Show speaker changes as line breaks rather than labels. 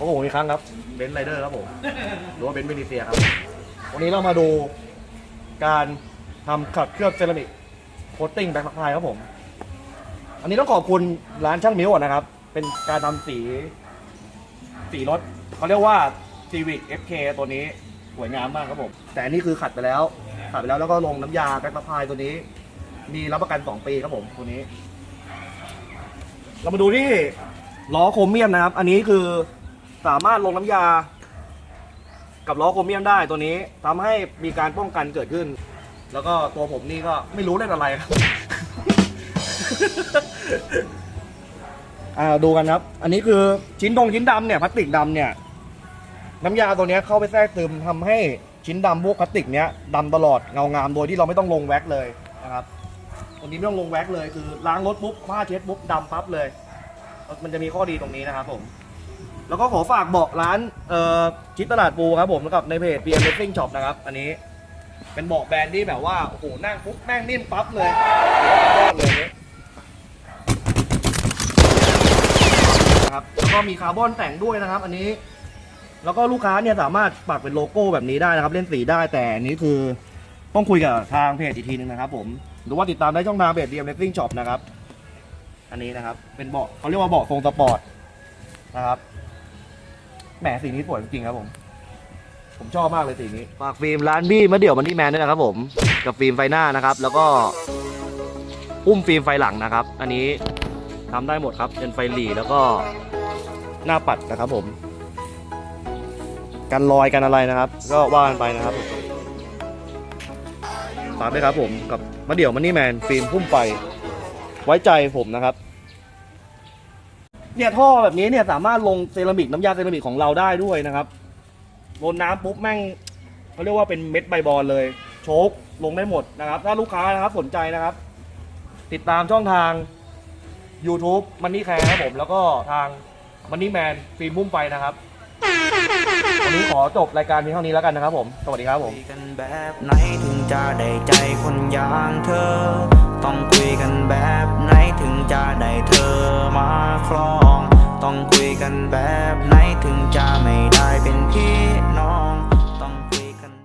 โอ้โหอีกครั้งครับ เบนซ์ไรเดอร์ครับผมหรือว่าเบนซ์เวนิเซียครับ วันนี้เรามาดูการทำขัดเคลือบเซรามิกโคตติ้งแบ็คพายครับผม อันนี้ต้องขอบคุณร้านช่างมิ้วก่อนนะครับ เป็นการทำสี สีรถเขาเรียกว่า Civic FK ตัวนี้สวยงามมากครับผม แต่อันนี้คือขัดไปแล้ว ขัดไปแล้วแล้วก็ลงน้ำยาแบ็คพายตัวนี้ มีรับประกัน 2 ปีครับผมตัวนี้ เรามาดูที่ล้อโครเมียมนะครับ อันนี้คือ สามารถลงน้ำยา กับล้อโครเมียมได้ตัวนี้ทำให้มีการป้องกันเกิดขึ้น แล้วก็ตัวผมนี่ก็ไม่รู้เล่นอะไรครับ อ่าดูกันครับ อันนี้คือชิ้นดงชิ้นดำเนี่ยพลาสติกดำเนี่ย น้ำยาตัวเนี้ยเข้าไปแทรกซึมทำให้ชิ้นดำพวกพลาสติกเนี้ยดำตลอดเงางามโดยที่เราไม่ต้องลงแว็กเลยนะครับตัวนี้ไม่ต้องลงแว็กเลยคือล้างรถปุ๊บผ้าเช็ดปุ๊บดำปั๊บเลย มันจะมีข้อดีตรงนี้นะครับผม แล้วก็ขอฝากบอกร้านเอ่อชิดตลาดปูครับผมแล้วกับในเพจ PM Racing Shop นะครับ อันนี้เป็นบอกแบรนด์ที่แบบว่า โอ้โห นั่งปุ๊บแม่งนิ่มปั๊บเลยยอดเลยนะครับแล้วก็มีคาร์บอนแต่งด้วยนะครับ อันนี้ แล้วก็ลูกค้าเนี่ยสามารถปักเป็นโลโก้แบบนี้ได้นะครับ เล่นสีได้แต่อันนี้คือต้องคุยกับทางเพจอีกทีนึงนะครับผมหรือว่าติดตามได้ช่องทางเพจ DM Racing Shop นะครับ อันนี้นะครับ เป็นเบาะเขาเรียกว่าเบาะทรงสปอร์ตนะครับ แหมสีนี้สวยจริงๆครับผม ผมชอบมากเลยสีนี้ ฝากฟิล์มร้านบี้มะเดี่ยวมันที่แมนด้วยนะครับผมกับฟิล์มไฟหน้านะครับ แล้วก็พุ่มฟิล์มไฟหลังนะครับ อันนี้ทำได้หมดครับเป็นไฟหลีแล้วก็หน้าปัดนะครับผม กันรอยกันอะไรนะครับ ก็ว่ากันไปนะครับผมฝากด้วยครับผมกับมะเดี่ยวมันนี่แมนฟิล์มพุ่มไฟไว้ใจผมนะครับ เนี่ยท่อแบบนี้เนี่ยสามารถลงเซรามิกน้ำยาเซรามิกของเราได้ด้วยนะครับลนน้ำปุ๊บแม่งเขาเรียกว่าเป็นเม็ดใบบอลเลย โชคลงได้หมดนะครับ ถ้าลูกค้านะครับสนใจนะครับ ติดตามช่องทาง YouTube มันนี่แคร์ครับผม แล้วก็ทางมันนี่แมนฟิล์มพุ่มไฟนะครับ วันนี้ขอจบรายการเพียงเท่านี้แล้วกันนะครับผม สวัสดีครับผม
คุยกันแบบไหนถึงจะได้ใจคนอย่างเธอ ต้องคุยกันแบบ องคุยกันแบบไหนถึงจะไม่